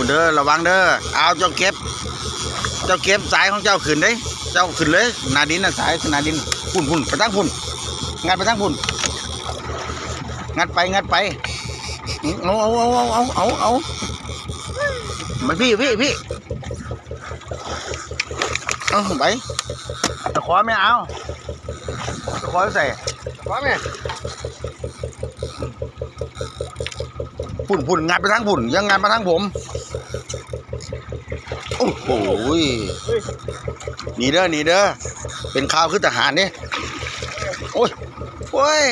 คุณเด้อระวังเด้อเอาเจ้าเก็บ เจ้าเก็บสายของเจ้าขึ้นเด้ เจ้าขึ้นเลยนาดินนะสายนาดินพุ่นพุ่นไปทั้งพุ่นงัดไปทั้งพุ่นงัดไปงัดไปเอาเอาเอาเอาเอาเอาเอามาพี่พี่พี่เอาไปตะขอไม่เอาตะขอใส่ว่าแม่ พุ่นพุ่นงัดไปทั้งพุ่น ยังงัดมาทั้งผม โอ้โหหนีเด้อหนีเด้อเป็นข่าวคือทหารเนี่ยโอ้ยโอ้ย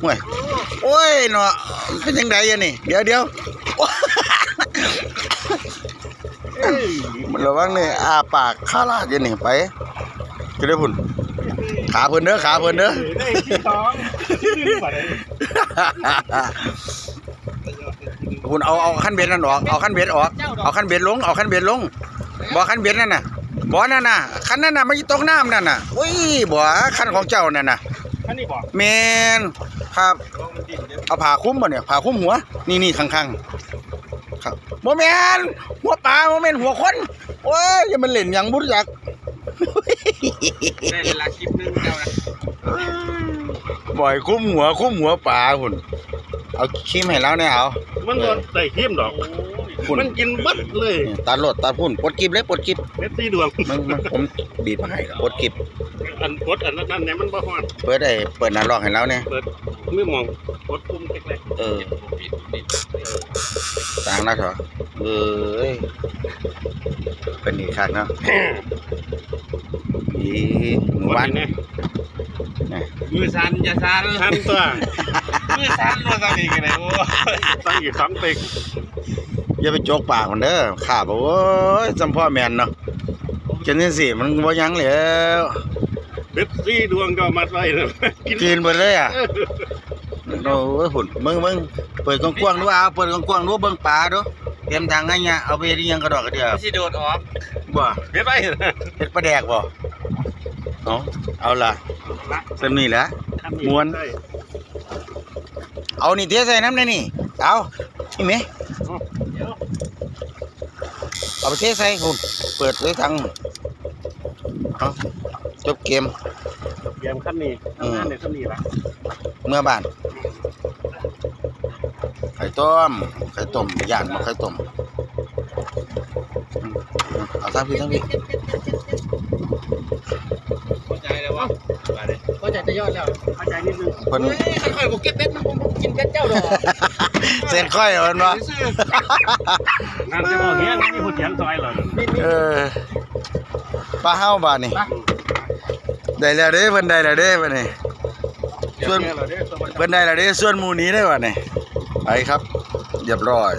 โอ้ยโอ้ยเนาะเป็นยังไงอะนี่ เดี๋ยวเดี๋ยวมันระวังนี่อาปากข้าลาดยันี่ไปจะได้พุ่นขาเพิ่นเด้อขาเพิ่นเด้อ ได้ที่ท้องชื่อบัตรคุณเอาเอาขั้นเบ็ดนั่นออกเอาขั้นเบ็ดออกเอาขั้นเบ็ดลงเอาขั้นเบ็ดลงบ่ขั้นเบ็ดนั่นน่ะบ่นั่นน่ะขั้นนั่นน่ะมันอยู่ตกน้ำนั่นน่ะอุ้ยบ่ขั้นของเจ้านั่นน่ะท่านนี่บอกแมนครับลองมันดินเดี๋ยวเอาผ้าคลุ้มบ่เนี่ยผ้าคลุ้มหัว นี่นี่ข้างๆครับบ่แม่นหัวปลาบ่แม่นหัวคนโอ้ยอย่ามันเล่นหยังบ่รู้จักได้เวลาคลิปนึงเจ้านะ บ่อยคลุ้มหัวคลุ้มหัวปลาพุ่นเอาชิมให้แล้วเนี่ยเอามันก็ได้เข้มดอกพุ่นมันกินบัดเลยนี่ตัดรถตัดพุ่นปลดกิบเลยปลดกิบเม็ดสีดวงมันมันผมบีบมาให้ปลดกิบอันกดอันนั้นเนี่ยมันบ่ฮอดเปิดได้เปิดหน้าลอกให้แล้วเนี่ยเปิดมือมองกดปุ่มเล็กเออต่างแล้วเถอะเอ้ยเป็นอีกครั้งเนาะๆอีหมู่วับ้านนนี้เนี่ย มือสั่นอย่าสั่นทันตัวมือสั่นมาสั่นอีกไงโอ้ตั้งอีกสองเต็กอย่าไปโจกปากมันเด้อข้าบอกโอ้ยจำพ่อแมนเนาะจนนี่สิมันบ่ยั้งแล้วเม็ดสีดวงก็มัดไว้นะกินกินไปเลยอะโอ้ยหุ่นมึงมึงเปิดกว้างๆดูเอาเปิดกว้างๆดูเบิ่งปลาดูเตรียมทางให้เนี่ยเอาไปเฮ็ดอิหยังกระดอกกระเดียวไม่ใช่โดดออกบ่เม็ดไว้เฮ็ดปลาแดกบ่เอาเอาล่ะ เต็มนี่แหละม้วน เอานี่เทใส่น้ำเลยนี่ เอานี่ไหมเอาไปเทใส่คุณเปิดไว้ทางเอาจบเกมเกมขั้นนี้ทำงานในขั้นนี้ละเมื่อบ้าน ไข่ต้ม ไข่ต้มย่างมาไข่ต้มอืมเอาทั้งพี่ทั้งพี่ ยอดแล้วเข้าใจนิดนึงเพิ่น เฮ้ยค่อยๆผมเก็บเป็ดนะผมผมกินเป็ดเจ้าดอก เส้นค่อยเอาเพิ่นบ่งานจะบอกเงี้ยมีผู้เขียนซอยเลยเออปลาเฮาบ้านนี่ได้แล้วเด้เพิ่นได้แล้วเด้บัดนี้ ส่วน เพิ่นได้แล้วเด้ส่วนหมู่นี้ได้บัดนี้ไปครับเรียบร้อย